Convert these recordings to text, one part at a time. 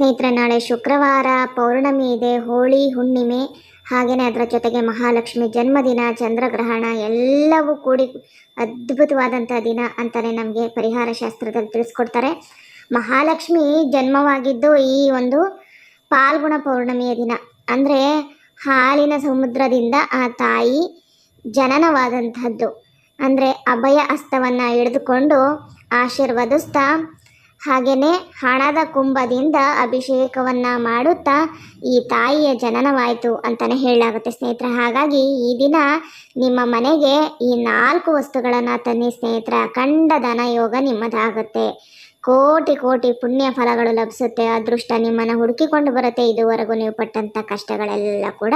ಸ್ನೇಹಿತರೆ, ನಾಳೆ ಶುಕ್ರವಾರ ಪೌರ್ಣಮಿ ಇದೆ. ಹೋಳಿ, ಹುಣ್ಣಿಮೆ ಹಾಗೆಯೇ ಅದರ ಜೊತೆಗೆ ಮಹಾಲಕ್ಷ್ಮಿ ಜನ್ಮದಿನ, ಚಂದ್ರಗ್ರಹಣ ಎಲ್ಲವೂ ಕೂಡಿ ಅದ್ಭುತವಾದಂಥ ದಿನ ಅಂತಲೇ ನಮಗೆ ಪರಿಹಾರ ಶಾಸ್ತ್ರದಲ್ಲಿ ತಿಳಿಸ್ಕೊಡ್ತಾರೆ. ಮಹಾಲಕ್ಷ್ಮಿ ಜನ್ಮವಾಗಿದ್ದು ಈ ಒಂದು ಪಾಲ್ಗುಣ ಪೌರ್ಣಮಿಯ ದಿನ. ಅಂದರೆ ಹಾಲಿನ ಸಮುದ್ರದಿಂದ ಆ ತಾಯಿ ಜನನವಾದಂಥದ್ದು. ಅಂದರೆ ಅಭಯ ಅಸ್ತವನ್ನು ಹಿಡಿದುಕೊಂಡು ಆಶೀರ್ವದಿಸ್ತಾ ಹಾಗೆಯೇ ಹಣದ ಕುಂಭದಿಂದ ಅಭಿಷೇಕವನ್ನು ಮಾಡುತ್ತಾ ಈ ತಾಯಿಯ ಜನನವಾಯಿತು ಅಂತಲೇ ಹೇಳಲಾಗುತ್ತೆ ಸ್ನೇಹಿತರೆ. ಹಾಗಾಗಿ ಈ ದಿನ ನಿಮ್ಮ ಮನೆಗೆ ಈ ನಾಲ್ಕು ವಸ್ತುಗಳನ್ನು ತನ್ನಿ ಸ್ನೇಹಿತರ. ಅಖಂಡ ಧನ ಯೋಗ ನಿಮ್ಮದಾಗುತ್ತೆ. ಕೋಟಿ ಕೋಟಿ ಪುಣ್ಯ ಫಲಗಳು ಲಭಿಸುತ್ತೆ. ಅದೃಷ್ಟ ನಿಮ್ಮನ್ನು ಹುಡುಕಿಕೊಂಡು ಬರುತ್ತೆ. ಇದುವರೆಗೂ ನೀವು ಪಟ್ಟಂಥ ಕಷ್ಟಗಳೆಲ್ಲ ಕೂಡ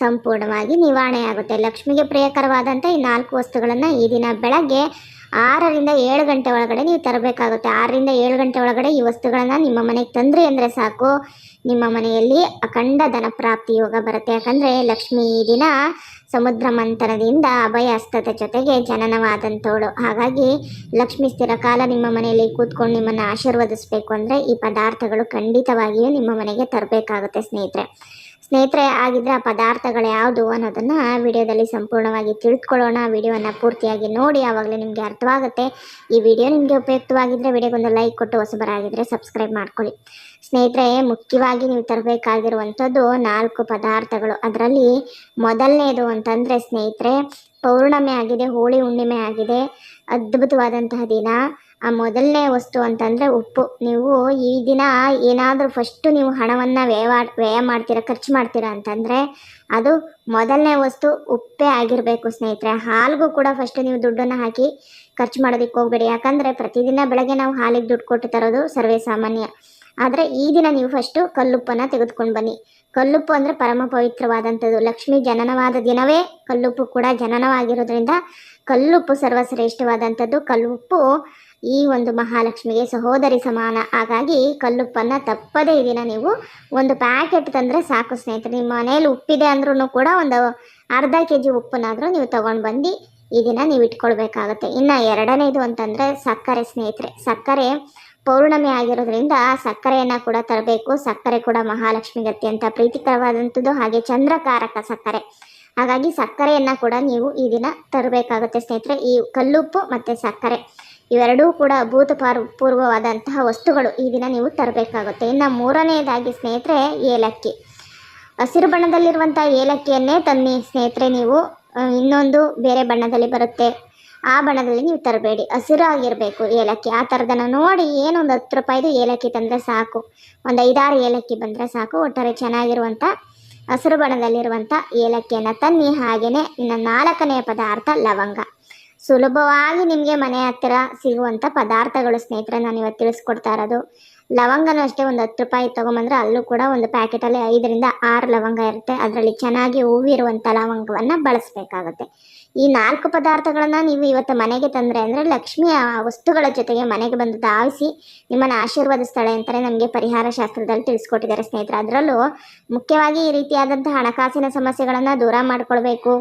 ಸಂಪೂರ್ಣವಾಗಿ ನಿವಾರಣೆ ಆಗುತ್ತೆ ಲಕ್ಷ್ಮಿಗೆ ಪ್ರಿಯಕರವಾದಂಥ ಈ ನಾಲ್ಕು ವಸ್ತುಗಳನ್ನು ಈ ದಿನ ಬೆಳಗ್ಗೆ ಆರರಿಂದ ಏಳು ಗಂಟೆ ಒಳಗಡೆ ನೀವು ತರಬೇಕಾಗುತ್ತೆ. ಆರರಿಂದ ಏಳು ಗಂಟೆ ಒಳಗಡೆ ಈ ವಸ್ತುಗಳನ್ನು ನಿಮ್ಮ ಮನೆಗೆ ತಂದ್ರಿ ಅಂದರೆ ಸಾಕು. ನಿಮ್ಮ ಮನೆಯಲ್ಲಿ ಅಖಂಡ ಧನಪ್ರಾಪ್ತಿ ಯೋಗ ಬರುತ್ತೆ. ಯಾಕಂದರೆ ಲಕ್ಷ್ಮೀ ದಿನ ಸಮುದ್ರ ಮಂಥನದಿಂದ ಅಭಯ ಹಸ್ತದ ಜೊತೆಗೆ ಜನನವಾದಂಥವಳು. ಹಾಗಾಗಿ ಲಕ್ಷ್ಮಿ ಸ್ಥಿರಕಾಲ ನಿಮ್ಮ ಮನೆಯಲ್ಲಿ ಕೂತ್ಕೊಂಡು ನಿಮ್ಮನ್ನು ಆಶೀರ್ವದಿಸಬೇಕು ಅಂದರೆ ಈ ಪದಾರ್ಥಗಳು ಖಂಡಿತವಾಗಿಯೂ ನಿಮ್ಮ ಮನೆಗೆ ತರಬೇಕಾಗುತ್ತೆ ಸ್ನೇಹಿತರೆ. ಸ್ನೇಹಿತರೆ, ಆಗಿದ್ರೆ ಆ ಪದಾರ್ಥಗಳು ಯಾವುದು ಅನ್ನೋದನ್ನು ವಿಡಿಯೋದಲ್ಲಿ ಸಂಪೂರ್ಣವಾಗಿ ತಿಳಿದುಕೊಳ್ಳೋಣ ವಿಡಿಯೋವನ್ನು ಪೂರ್ತಿಯಾಗಿ ನೋಡಿ, ಆವಾಗಲೇ ನಿಮಗೆ ಅರ್ಥವಾಗುತ್ತೆ. ಈ ವಿಡಿಯೋ ನಿಮಗೆ ಉಪಯುಕ್ತವಾಗಿದ್ದರೆ ವಿಡಿಯೋಗೊಂದು ಲೈಕ್ ಕೊಟ್ಟು ಹೊಸಬರಾಗಿದ್ದರೆ ಸಬ್ಸ್ಕ್ರೈಬ್ ಮಾಡ್ಕೊಳ್ಳಿ. ಸ್ನೇಹಿತರೆ, ಮುಖ್ಯವಾಗಿ ನೀವು ತರಬೇಕಾಗಿರುವಂಥದ್ದು ನಾಲ್ಕು ಪದಾರ್ಥಗಳು. ಅದರಲ್ಲಿ ಮೊದಲನೇದು ಅಂತಂದರೆ, ಸ್ನೇಹಿತರೆ ಪೌರ್ಣಮಿ ಆಗಿದೆ, ಹೋಳಿ ಹುಣ್ಣಿಮೆ ಆಗಿದೆ, ಅದ್ಭುತವಾದಂತಹ ದಿನ. ಆ ಮೊದಲನೇ ವಸ್ತು ಅಂತಂದರೆ ಉಪ್ಪು. ನೀವು ಈ ದಿನ ಏನಾದರೂ ಫಸ್ಟು ನೀವು ಹಣವನ್ನು ವ್ಯಯ ವ್ಯಯ ಮಾಡ್ತೀರಾ, ಖರ್ಚು ಮಾಡ್ತೀರಾ ಅಂತಂದರೆ ಅದು ಮೊದಲನೇ ವಸ್ತು ಉಪ್ಪೇ ಆಗಿರಬೇಕು ಸ್ನೇಹಿತರೆ. ಹಾಲಿಗೂ ಕೂಡ ಫಸ್ಟ್ ನೀವು ದುಡ್ಡನ್ನು ಹಾಕಿ ಖರ್ಚು ಮಾಡೋದಕ್ಕೆ ಹೋಗಬೇಡಿ. ಯಾಕಂದರೆ ಪ್ರತಿದಿನ ಬೆಳಗ್ಗೆ ನಾವು ಹಾಲಿಗೆ ದುಡ್ಡು ಕೊಟ್ಟು ತರೋದು ಸರ್ವೇ ಸಾಮಾನ್ಯ. ಆದರೆ ಈ ದಿನ ನೀವು ಫಸ್ಟು ಕಲ್ಲುಪ್ಪನ್ನು ತೆಗೆದುಕೊಂಡು ಬನ್ನಿ. ಕಲ್ಲುಪ್ಪು ಅಂದರೆ ಪರಮ ಪವಿತ್ರವಾದಂಥದ್ದು. ಲಕ್ಷ್ಮಿ ಜನನವಾದ ದಿನವೇ ಕಲ್ಲುಪ್ಪು ಕೂಡ ಜನನವಾಗಿರೋದ್ರಿಂದ ಕಲ್ಲುಪ್ಪು ಸರ್ವಶ್ರೇಷ್ಠವಾದಂಥದ್ದು. ಕಲ್ಲುಪ್ಪು ಈ ಒಂದು ಮಹಾಲಕ್ಷ್ಮಿಗೆ ಸಹೋದರಿ ಸಮಾನ. ಹಾಗಾಗಿ ಕಲ್ಲುಪ್ಪನ್ನು ತಪ್ಪದೇ ದಿನ ನೀವು ಒಂದು ಪ್ಯಾಕೆಟ್ ತಂದರೆ ಸಾಕು ಸ್ನೇಹಿತರೆ. ನಿಮ್ಮ ಮನೇಲಿ ಉಪ್ಪಿದೆ ಅಂದ್ರೂ ಕೂಡ ಒಂದು ಅರ್ಧ ಕೆ ಜಿ ಉಪ್ಪನ್ನಾದರೂ ನೀವು ತೊಗೊಂಡು ಬಂದು ಈ ದಿನ ನೀವು ಇಟ್ಕೊಳ್ಬೇಕಾಗತ್ತೆ. ಇನ್ನು ಎರಡನೇದು ಅಂತಂದರೆ ಸಕ್ಕರೆ ಸ್ನೇಹಿತರೆ. ಸಕ್ಕರೆ ಪೌರ್ಣಮಿ ಆಗಿರೋದ್ರಿಂದ ಸಕ್ಕರೆಯನ್ನು ಕೂಡ ತರಬೇಕು. ಸಕ್ಕರೆ ಕೂಡ ಮಹಾಲಕ್ಷ್ಮಿಗೆ ಅತ್ಯಂತ ಪ್ರೀತಿಕರವಾದಂಥದ್ದು ಹಾಗೆ ಚಂದ್ರಕಾರಕ ಸಕ್ಕರೆ. ಹಾಗಾಗಿ ಸಕ್ಕರೆಯನ್ನು ಕೂಡ ನೀವು ಈ ದಿನ ತರಬೇಕಾಗುತ್ತೆ ಸ್ನೇಹಿತರೆ. ಈ ಕಲ್ಲುಪ್ಪು ಮತ್ತು ಸಕ್ಕರೆ ಇವೆರಡೂ ಕೂಡ ಭೂತ ಪೂರ್ವವಾದಂತಹ ವಸ್ತುಗಳು ಈ ದಿನ ನೀವು ತರಬೇಕಾಗುತ್ತೆ. ಇನ್ನು ಮೂರನೆಯದಾಗಿ ಸ್ನೇಹಿತರೆ ಏಲಕ್ಕಿ. ಹಸಿರು ಬಣ್ಣದಲ್ಲಿರುವಂಥ ಏಲಕ್ಕಿಯನ್ನೇ ತನ್ನಿ ಸ್ನೇಹಿತರೆ ನೀವು. ಇನ್ನೊಂದು ಬೇರೆ ಬಣ್ಣದಲ್ಲಿ ಬರುತ್ತೆ. ಆ ಬಣ್ಣದಲ್ಲಿ ನೀವು ತರಬೇಡಿ. ಹಸಿರು ಆಗಿರಬೇಕು ಏಲಕ್ಕಿ. ಆ ಥರದನ್ನು ನೋಡಿ ಏನೊಂದು ಹತ್ತು ರೂಪಾಯಿದು ಏಲಕ್ಕಿ ತಂದರೆ ಸಾಕು. ಒಂದು ಐದಾರು ಏಲಕ್ಕಿ ಬಂದರೆ ಸಾಕು. ಒಟ್ಟಾರೆ ಚೆನ್ನಾಗಿರುವಂಥ ಹಸಿರು ಬಣ್ಣದಲ್ಲಿರುವಂಥ ಏಲಕ್ಕಿಯನ್ನು ತನ್ನಿ ಹಾಗೆಯೇ ಇನ್ನು ನಾಲ್ಕನೆಯ ಪದಾರ್ಥ ಲವಂಗ. ಸುಲಭವಾಗಿ ನಿಮಗೆ ಮನೆ ಹತ್ತಿರ ಸಿಗುವಂಥ ಪದಾರ್ಥಗಳು ಸ್ನೇಹಿತರೆ ನಾನು ಇವತ್ತು ತಿಳಿಸ್ಕೊಡ್ತಾ ಇರೋದು. ಲವಂಗನೂ ಅಷ್ಟೇ ಒಂದು ಹತ್ತು ರೂಪಾಯಿ ತೊಗೊಂಬಂದ್ರೆ ಅಲ್ಲೂ ಕೂಡ ಒಂದು ಪ್ಯಾಕೆಟಲ್ಲಿ ಐದರಿಂದ ಆರು ಲವಂಗ ಇರುತ್ತೆ. ಅದರಲ್ಲಿ ಚೆನ್ನಾಗಿ ಹೂವಿರುವಂಥ ಲವಂಗವನ್ನು ಬಳಸಬೇಕಾಗುತ್ತೆ. ಈ ನಾಲ್ಕು ಪದಾರ್ಥಗಳನ್ನು ನೀವು ಇವತ್ತು ಮನೆಗೆ ತಂದರೆ ಅಂದರೆ ಲಕ್ಷ್ಮಿಯ ವಸ್ತುಗಳ ಜೊತೆಗೆ ಮನೆಗೆ ಬಂದು ಧಾವಿಸಿ ನಿಮ್ಮನ್ನು ಆಶೀರ್ವದಿಸ್ತಾಳೆ ಅಂತಲೇ ನಮಗೆ ಪರಿಹಾರ ಶಾಸ್ತ್ರದಲ್ಲಿ ತಿಳಿಸ್ಕೊಟ್ಟಿದ್ದಾರೆ ಸ್ನೇಹಿತರೆ. ಅದರಲ್ಲೂ ಮುಖ್ಯವಾಗಿ ಈ ರೀತಿಯಾದಂಥ ಹಣಕಾಸಿನ ಸಮಸ್ಯೆಗಳನ್ನು ದೂರ ಮಾಡಿಕೊಳ್ಬೇಕು.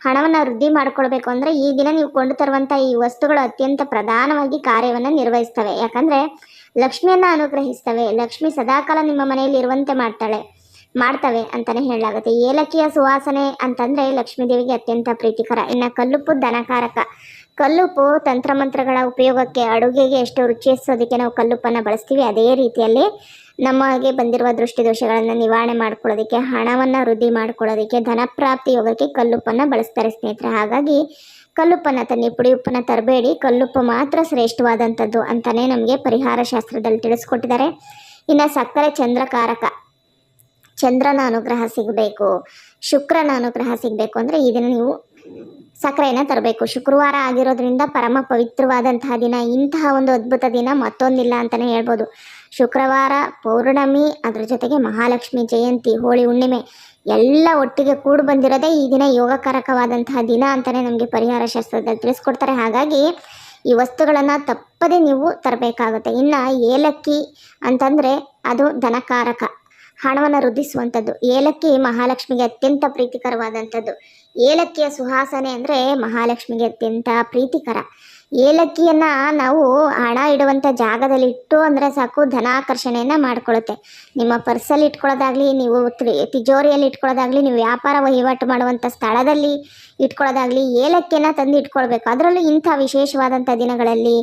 ಹಣವನ್ನು ವೃದ್ಧಿ ಮಾಡ್ಕೊಳ್ಬೇಕು ಅಂದರೆ ಈ ದಿನ ನೀವು ಕೊಂಡು ತರುವಂಥ ಈ ವಸ್ತುಗಳು ಅತ್ಯಂತ ಪ್ರಧಾನವಾಗಿ ಕಾರ್ಯವನ್ನು ನಿರ್ವಹಿಸ್ತವೆ. ಯಾಕಂದರೆ ಲಕ್ಷ್ಮಿಯನ್ನು ಅನುಗ್ರಹಿಸ್ತವೆ. ಲಕ್ಷ್ಮಿ ಸದಾಕಾಲ ನಿಮ್ಮ ಮನೆಯಲ್ಲಿ ಇರುವಂತೆ ಮಾಡ್ತಾಳೆ, ಮಾಡ್ತವೆ ಅಂತಲೇ ಹೇಳಲಾಗುತ್ತೆ. ಏಲಕ್ಕಿಯ ಸುವಾಸನೆ ಅಂತಂದರೆ ಲಕ್ಷ್ಮೀ ದೇವಿಗೆ ಅತ್ಯಂತ ಪ್ರೀತಿಕರ. ಇನ್ನು ಕಲ್ಲುಪ್ಪು ದನಕಾರಕ ಕಲ್ಲುಪ್ಪು ತಂತ್ರಮಂತ್ರಗಳ ಉಪಯೋಗಕ್ಕೆ, ಅಡುಗೆಗೆ ಎಷ್ಟು ರುಚಿಸೋದಕ್ಕೆ ನಾವು ಕಲ್ಲುಪ್ಪನ್ನು ಬಳಸ್ತೀವಿ. ಅದೇ ರೀತಿಯಲ್ಲಿ ನಮಗೆ ಬಂದಿರುವ ದೃಷ್ಟಿದೋಷಗಳನ್ನು ನಿವಾರಣೆ ಮಾಡ್ಕೊಳ್ಳೋದಕ್ಕೆ, ಹಣವನ್ನು ವೃದ್ಧಿ ಮಾಡ್ಕೊಳ್ಳೋದಕ್ಕೆ, ಧನಪ್ರಾಪ್ತಿ ಯೋಗಕ್ಕೆ ಕಲ್ಲುಪ್ಪನ್ನು ಬಳಸ್ತಾರೆ ಸ್ನೇಹಿತರೆ. ಹಾಗಾಗಿ ಕಲ್ಲುಪ್ಪನ್ನು ತನ್ನಿ ಪುಡಿ ಉಪ್ಪನ್ನು ತರಬೇಡಿ. ಕಲ್ಲುಪ್ಪು ಮಾತ್ರ ಶ್ರೇಷ್ಠವಾದಂಥದ್ದು ಅಂತಲೇ ನಮಗೆ ಪರಿಹಾರ ಶಾಸ್ತ್ರದಲ್ಲಿ ತಿಳಿಸ್ಕೊಟ್ಟಿದ್ದಾರೆ. ಇನ್ನು ಸಕ್ಕರೆ ಚಂದ್ರಕಾರಕ, ಚಂದ್ರನ ಅನುಗ್ರಹ ಸಿಗಬೇಕು, ಶುಕ್ರನ ಅನುಗ್ರಹ ಸಿಗಬೇಕು ಅಂದರೆ ಇದನ್ನು ನೀವು ಸಕ್ಕರೆಯನ್ನು ತರಬೇಕು. ಶುಕ್ರವಾರ ಆಗಿರೋದ್ರಿಂದ ಪರಮ ಪವಿತ್ರವಾದಂತಹ ದಿನ. ಇಂತಹ ಒಂದು ಅದ್ಭುತ ದಿನ ಮತ್ತೊಂದಿಲ್ಲ ಅಂತಾನೆ ಹೇಳ್ಬೋದು. ಶುಕ್ರವಾರ ಪೌರ್ಣಮಿ, ಅದ್ರ ಜೊತೆಗೆ ಮಹಾಲಕ್ಷ್ಮಿ ಜಯಂತಿ, ಹೋಳಿ ಹುಣ್ಣಿಮೆ ಎಲ್ಲ ಒಟ್ಟಿಗೆ ಕೂಡಿ ಬಂದಿರೋದೇ ಈ ದಿನ ಯೋಗಕಾರಕವಾದಂತಹ ದಿನ ಅಂತಲೇ ನಮಗೆ ಪರಿಹಾರ ಶಾಸ್ತ್ರದಲ್ಲಿ ತಿಳಿಸ್ಕೊಡ್ತಾರೆ. ಹಾಗಾಗಿ ಈ ವಸ್ತುಗಳನ್ನು ತಪ್ಪದೇ ನೀವು ತರಬೇಕಾಗುತ್ತೆ. ಇನ್ನು ಏಲಕ್ಕಿ ಅಂತಂದರೆ ಅದು ಧನಕಾರಕ. ಹಣವನ್ನು ವೃದ್ಧಿಸುವಂಥದ್ದು. ಏಲಕ್ಕಿ ಮಹಾಲಕ್ಷ್ಮಿಗೆ ಅತ್ಯಂತ ಪ್ರೀತಿಕರವಾದಂಥದ್ದು. ಏಲಕ್ಕಿಯ ಸುಹಾಸನೆ ಅಂದರೆ ಮಹಾಲಕ್ಷ್ಮಿಗೆ ಅತ್ಯಂತ ಪ್ರೀತಿಕರ. ಏಲಕ್ಕಿಯನ್ನು ನಾವು ಹಣ ಇಡುವಂಥ ಜಾಗದಲ್ಲಿ ಇಟ್ಟು ಅಂದರೆ ಸಾಕು ಧನಾಕರ್ಷಣೆಯನ್ನು ಮಾಡಿಕೊಳ್ಳುತ್ತೆ ನಿಮ್ಮ ಪರ್ಸಲ್ಲಿ ಇಟ್ಕೊಳ್ಳೋದಾಗಲಿ, ನೀವು ತಿಜೋರಿಯಲ್ಲಿ ಇಟ್ಕೊಳ್ಳೋದಾಗಲಿ, ನೀವು ವ್ಯಾಪಾರ ವಹಿವಾಟು ಮಾಡುವಂಥ ಸ್ಥಳದಲ್ಲಿ ಇಟ್ಕೊಳ್ಳೋದಾಗಲಿ, ಏಲಕ್ಕಿಯನ್ನು ತಂದು ಇಟ್ಕೊಳ್ಬೇಕು. ಅದರಲ್ಲೂ ಇಂಥ ವಿಶೇಷವಾದಂಥ ದಿನಗಳಲ್ಲಿ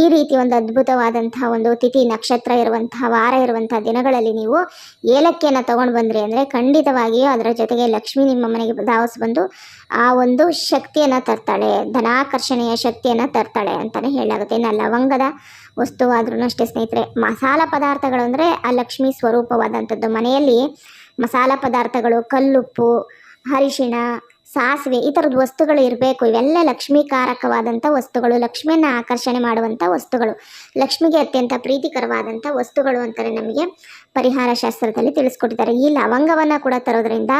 ಈ ರೀತಿ ಒಂದು ಅದ್ಭುತವಾದಂತಹ ಒಂದು ತಿಥಿ, ನಕ್ಷತ್ರ ಇರುವಂತಹ ವಾರ ಇರುವಂತಹ ದಿನಗಳಲ್ಲಿ ನೀವು ಏಲಕ್ಕಿಯನ್ನು ತಗೊಂಡು ಬಂದ್ರಿ ಅಂದರೆ ಖಂಡಿತವಾಗಿಯೂ ಅದರ ಜೊತೆಗೆ ಲಕ್ಷ್ಮಿ ನಿಮ್ಮ ಮನೆಗೆ ಧಾವಿಸಿ ಬಂದು ಆ ಒಂದು ಶಕ್ತಿಯನ್ನು ತರ್ತಾಳೆ. ಧನಾಕರ್ಷಣೆಯ ಶಕ್ತಿಯನ್ನು ತರ್ತಾಳೆ ಅಂತಲೇ ಹೇಳಲಾಗುತ್ತೆ. ಇನ್ನು ಲವಂಗದ ವಸ್ತುವಾದ್ರೂ ಅಷ್ಟೇ ಸ್ನೇಹಿತರೆ. ಮಸಾಲ ಪದಾರ್ಥಗಳು ಅಂದರೆ ಆ ಲಕ್ಷ್ಮಿ ಸ್ವರೂಪವಾದಂಥದ್ದು. ಮನೆಯಲ್ಲಿ ಮಸಾಲ ಪದಾರ್ಥಗಳು ಕಲ್ಲುಪ್ಪು, ಅರಿಶಿಣ ಸಾಸಿವೆ ಈ ಥರದ ವಸ್ತುಗಳು ಇರಬೇಕು. ಇವೆಲ್ಲ ಲಕ್ಷ್ಮೀಕಾರಕವಾದಂಥ ವಸ್ತುಗಳು, ಲಕ್ಷ್ಮಿಯನ್ನು ಆಕರ್ಷಣೆ ಮಾಡುವಂಥ ವಸ್ತುಗಳು, ಲಕ್ಷ್ಮಿಗೆ ಅತ್ಯಂತ ಪ್ರೀತಿಕರವಾದಂಥ ವಸ್ತುಗಳು ಅಂತಾರೆ ನಮಗೆ ಪರಿಹಾರ ಶಾಸ್ತ್ರದಲ್ಲಿ ತಿಳಿಸ್ಕೊಟ್ಟಿದ್ದಾರೆ. ಈ ಲವಂಗವನ್ನು ಕೂಡ ತರೋದ್ರಿಂದ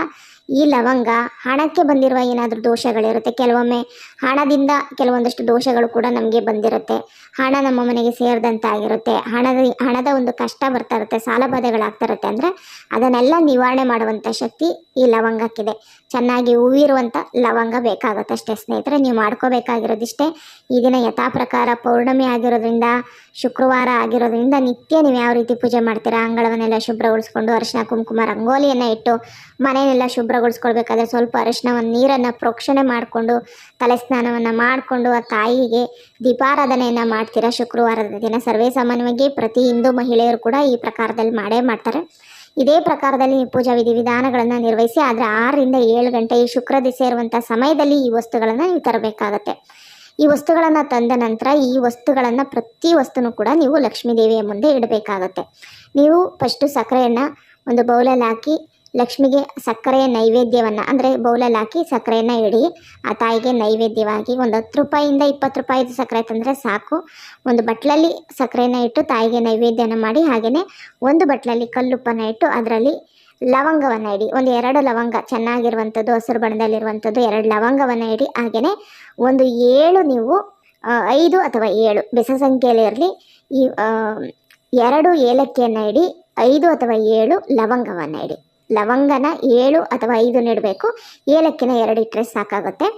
ಈ ಲವಂಗ ಹಣಕ್ಕೆ ಬಂದಿರುವ ಏನಾದರೂ ದೋಷಗಳಿರುತ್ತೆ? ಕೆಲವೊಮ್ಮೆ ಹಣದಿಂದ ಕೆಲವೊಂದಷ್ಟು ದೋಷಗಳು ಕೂಡ ನಮಗೆ ಬಂದಿರುತ್ತೆ. ಹಣ ನಮ್ಮ ಮನೆಗೆ ಸೇರಿದಂತಾಗಿರುತ್ತೆ ಹಣದ ಹಣದ ಒಂದು ಕಷ್ಟ ಬರ್ತಾ ಇರುತ್ತೆ, ಸಾಲ ಬಾಧೆಗಳಾಗ್ತಾ ಇರುತ್ತೆ ಅಂದರೆ ಅದನ್ನೆಲ್ಲ ನಿವಾರಣೆ ಮಾಡುವಂಥ ಶಕ್ತಿ ಈ ಲವಂಗಕ್ಕಿದೆ. ಚೆನ್ನಾಗಿ ಹೂವಿರುವಂಥ ಲವಂಗ ಬೇಕಾಗುತ್ತೆ ಅಷ್ಟೇ ಸ್ನೇಹಿತರೆ. ನೀವು ಮಾಡ್ಕೋಬೇಕಾಗಿರೋದಿಷ್ಟೇ. ಈ ದಿನ ಯಥಾ ಪ್ರಕಾರ ಪೌರ್ಣಮಿ ಆಗಿರೋದ್ರಿಂದ, ಶುಕ್ರವಾರ ಆಗಿರೋದ್ರಿಂದ ನಿತ್ಯ ನೀವು ಯಾವ ರೀತಿ ಪೂಜೆ ಮಾಡ್ತೀರಾ? ಅಂಗಳವನ್ನೆಲ್ಲ ಶುಭ್ರಗೊಳಿಸ್ಕೊಂಡು ಅರಿಶಿನ, ಕುಂಕುಮ, ರಂಗೋಲಿಯನ್ನು ಇಟ್ಟು ಮನೆಯನ್ನೆಲ್ಲ ಶುಭ್ರಗೊಳಿಸ್ಕೊಳ್ಬೇಕಾದ್ರೆ ಸ್ವಲ್ಪ ಅರಿಶಿನವನ್ನು ನೀರನ್ನು ಪ್ರೋಕ್ಷಣೆ ಮಾಡಿಕೊಂಡು ತಲೆ ಸ್ನಾನವನ್ನು ಮಾಡಿಕೊಂಡು ಆ ತಾಯಿಗೆ ದೀಪಾರಾಧನೆಯನ್ನು ಮಾಡ್ತೀರಾ? ಶುಕ್ರವಾರದ ದಿನ ಸರ್ವೇ ಸಾಮಾನ್ಯವಾಗಿ ಪ್ರತಿ ಹಿಂದೂ ಮಹಿಳೆಯರು ಕೂಡ ಈ ಪ್ರಕಾರದಲ್ಲಿ ಮಾಡೇ ಮಾಡ್ತಾರೆ. ಇದೇ ಪ್ರಕಾರದಲ್ಲಿ ಪೂಜಾ ವಿಧಿವಿಧಾನಗಳನ್ನು ನಿರ್ವಹಿಸಿ ಆದರೆ ಆರರಿಂದ ಏಳು ಗಂಟೆ ಈ ಶುಕ್ರ ದಿಸೆ ಇರುವಂಥ ಸಮಯದಲ್ಲಿ ಈ ವಸ್ತುಗಳನ್ನು ನೀವು ತರಬೇಕಾಗತ್ತೆ. ಈ ವಸ್ತುಗಳನ್ನು ತಂದ ನಂತರ ಈ ವಸ್ತುಗಳನ್ನು ಪ್ರತಿ ವಸ್ತುನೂ ಕೂಡ ನೀವು ಲಕ್ಷ್ಮೀ ದೇವಿಯ ಮುಂದೆ ಇಡಬೇಕಾಗತ್ತೆ. ನೀವು ಫಸ್ಟು ಸಕ್ಕರೆಯನ್ನು ಒಂದು ಬೌಲಲ್ಲಿ ಹಾಕಿ ಲಕ್ಷ್ಮಿಗೆ ಸಕ್ಕರೆಯ ನೈವೇದ್ಯವನ್ನು, ಅಂದರೆ ಬೌಲಲ್ಲಿ ಹಾಕಿ ಸಕ್ಕರೆಯನ್ನು ಇಡಿ, ಆ ತಾಯಿಗೆ ನೈವೇದ್ಯವಾಗಿ ಒಂದು ಹತ್ತು ರೂಪಾಯಿಂದ ಇಪ್ಪತ್ತು ರೂಪಾಯಿದು ಸಕ್ಕರೆ ತಂದರೆ ಸಾಕು. ಒಂದು ಬಟ್ಲಲ್ಲಿ ಸಕ್ಕರೆನ ಇಟ್ಟು ತಾಯಿಗೆ ನೈವೇದ್ಯನ ಮಾಡಿ ಹಾಗೆಯೇ ಒಂದು ಬಟ್ಲಲ್ಲಿ ಕಲ್ಲುಪ್ಪನ್ನು ಇಟ್ಟು ಅದರಲ್ಲಿ ಲವಂಗವನ್ನು ಇಡಿ. ಒಂದು ಎರಡು ಲವಂಗ, ಚೆನ್ನಾಗಿರುವಂಥದ್ದು, ಹಸಿರು ಬಣ್ಣದಲ್ಲಿರುವಂಥದ್ದು ಎರಡು ಲವಂಗವನ್ನು ಇಡಿ ಹಾಗೆಯೇ ಒಂದು ಏಳು ನೀವು ಐದು ಅಥವಾ ಏಳು, ಬೆಸ ಸಂಖ್ಯೆಯಲ್ಲಿ ಈ ಎರಡು ಏಲಕ್ಕಿಯನ್ನು ಇಡಿ, ಐದು ಅಥವಾ ಏಳು ಲವಂಗವನ್ನು ಇಡಿ. ಲವಂಗನ ಏಳು ಅಥವಾ ಐದು ನೀಡಬೇಕು. ಏಲಕ್ಕಿನ ಎರಡು ಇಟ್ಟರೆ ಸಾಕಾಗುತ್ತೆ.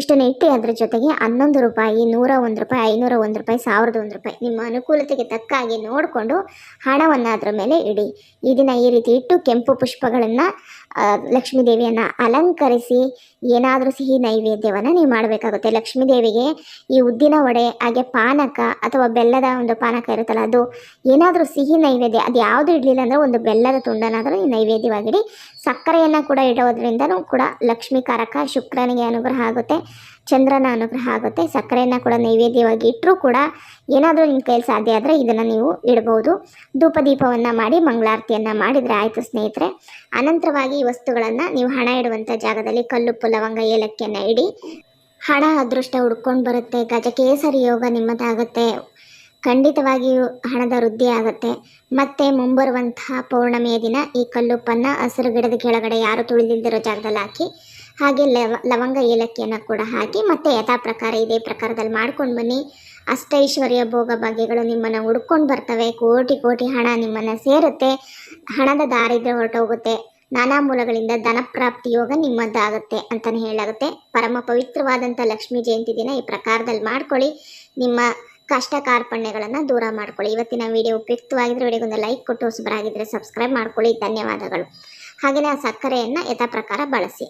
ಇಷ್ಟನ್ನು ಇಟ್ಟು ಅದರ ಜೊತೆಗೆ ಹನ್ನೊಂದು ರೂಪಾಯಿ ನೂರ ಒಂದು ರೂಪಾಯಿ ಐನೂರ ಒಂದು ರೂಪಾಯಿ ಸಾವಿರದ ಒಂದು ರೂಪಾಯಿ ನಿಮ್ಮ ಅನುಕೂಲತೆಗೆ ತಕ್ಕ ಹಾಗೆ ನೋಡಿಕೊಂಡು ಹಣವನ್ನು ಅದರ ಮೇಲೆ ಇಡಿ. ಈ ದಿನ ಈ ರೀತಿ ಇಟ್ಟು ಕೆಂಪು ಪುಷ್ಪಗಳನ್ನು ಲಕ್ಷ್ಮೀ ದೇವಿಯನ್ನು ಅಲಂಕರಿಸಿ ಏನಾದರೂ ಸಿಹಿ ನೈವೇದ್ಯವನ್ನು ನೀವು ಮಾಡಬೇಕಾಗುತ್ತೆ. ಲಕ್ಷ್ಮೀ ದೇವಿಗೆ ಈ ಉದ್ದಿನ ವಡೆ, ಹಾಗೆ ಪಾನಕ ಅಥವಾ ಬೆಲ್ಲದ ಒಂದು ಪಾನಕ ಇರುತ್ತಲ್ಲ, ಅದು ಏನಾದರೂ ಸಿಹಿ ನೈವೇದ್ಯ, ಅದು ಯಾವುದು ಇಡಲಿಲ್ಲ ಅಂದರೆ ಒಂದು ಬೆಲ್ಲದ ತುಂಡನಾದರೂ ಈ ನೈವೇದ್ಯವಾಗಿಡಿ. ಸಕ್ಕರೆಯನ್ನು ಕೂಡ ಇಡೋದ್ರಿಂದನೂ ಕೂಡ ಲಕ್ಷ್ಮೀಕಾರಕ ಶುಕ್ರನಿಗೆ ಅನುಗ್ರಹ ಆಗುತ್ತೆ. ಚಂದ್ರನ ಅನುಗ್ರಹ ಆಗುತ್ತೆ. ಸಕ್ಕರೆಯನ್ನು ಕೂಡ ನೈವೇದ್ಯವಾಗಿ ಇಟ್ಟರೂ ಕೂಡ ಏನಾದರೂ ನಿಮ್ಮ ಕೈಯಲ್ಲಿ ಸಾಧ್ಯ ಆದರೆ ಇದನ್ನು ನೀವು ಇಡ್ಬೋದು. ಧೂಪ ದೀಪವನ್ನು ಮಾಡಿ ಮಂಗಳಾರತಿಯನ್ನು ಮಾಡಿದರೆ ಆಯಿತು ಸ್ನೇಹಿತರೆ. ಅನಂತರವಾಗಿ ಈ ವಸ್ತುಗಳನ್ನು ನೀವು ಹಣ ಇಡುವಂಥ ಜಾಗದಲ್ಲಿ ಕಲ್ಲು ಲವಂಗ ಏಲಕ್ಕಿಯನ್ನು ಇಡಿ. ಹಣ, ಅದೃಷ್ಟ ಹುಡ್ಕೊಂಡು ಬರುತ್ತೆ. ಗಜಕೇಸರಿ ಯೋಗ ನಿಮ್ಮದಾಗುತ್ತೆ. ಖಂಡಿತವಾಗಿಯೂ ಹಣದ ವೃದ್ಧಿ ಆಗುತ್ತೆ. ಮತ್ತೆ ಮುಂಬರುವಂತಹ ಪೌರ್ಣಮಿಯ ದಿನ ಈ ಕಲ್ಲುಪ್ಪನ್ನು ಹಸಿರು ಗಿಡದ ಕೆಳಗಡೆ ಯಾರು ತುಳಿದಿಲ್ದಿರೋ ಜಾಗದಲ್ಲಿ ಹಾಕಿ ಹಾಗೆ ಲವ, ಲವಂಗ ಏಲಕ್ಕಿಯನ್ನು ಕೂಡ ಹಾಕಿ ಮತ್ತೆ ಯಥಾ ಪ್ರಕಾರ ಇದೇ ಪ್ರಕಾರದಲ್ಲಿ ಮಾಡ್ಕೊಂಡು ಬನ್ನಿ. ಅಷ್ಟೈಶ್ವರ್ಯ ಭೋಗ ಭಾಗ್ಯಗಳು ನಿಮ್ಮನ್ನು ಹುಡ್ಕೊಂಡು ಬರ್ತವೆ. ಕೋಟಿ ಕೋಟಿ ಹಣ ನಿಮ್ಮನ್ನು ಸೇರುತ್ತೆ. ಹಣದ ದಾರಿದ್ರ್ಯ ಹೊರಟೋಗುತ್ತೆ. ನಾನಾ ಮೂಲಗಳಿಂದ ಧನಪ್ರಾಪ್ತಿ ಯೋಗ ನಿಮ್ಮದ್ದಾಗುತ್ತೆ ಅಂತಲೇ ಹೇಳಾಗುತ್ತೆ ಪರಮ ಪವಿತ್ರವಾದಂಥ ಲಕ್ಷ್ಮೀ ಜಯಂತಿ ದಿನ ಈ ಪ್ರಕಾರದಲ್ಲಿ ಮಾಡ್ಕೊಳ್ಳಿ. ನಿಮ್ಮ ಕಷ್ಟ ಕಾರ್ಪಣ್ಯಗಳನ್ನು ದೂರ ಮಾಡ್ಕೊಳ್ಳಿ. ಇವತ್ತಿನ ವಿಡಿಯೋ ಉಪಯುಕ್ತವಾಗಿದ್ದರೆ ವಿಡಿಯೋಗೊಂದು ಲೈಕ್ ಕೊಟ್ಟು ಹೊಸಬರಾಗಿದ್ದರೆ ಸಬ್ಸ್ಕ್ರೈಬ್ ಮಾಡ್ಕೊಳ್ಳಿ. ಧನ್ಯವಾದಗಳು. ಹಾಗೆಯೇ ಆ ಸಕ್ಕರೆಯನ್ನು ಯಥಾ ಪ್ರಕಾರ ಬಳಸಿ.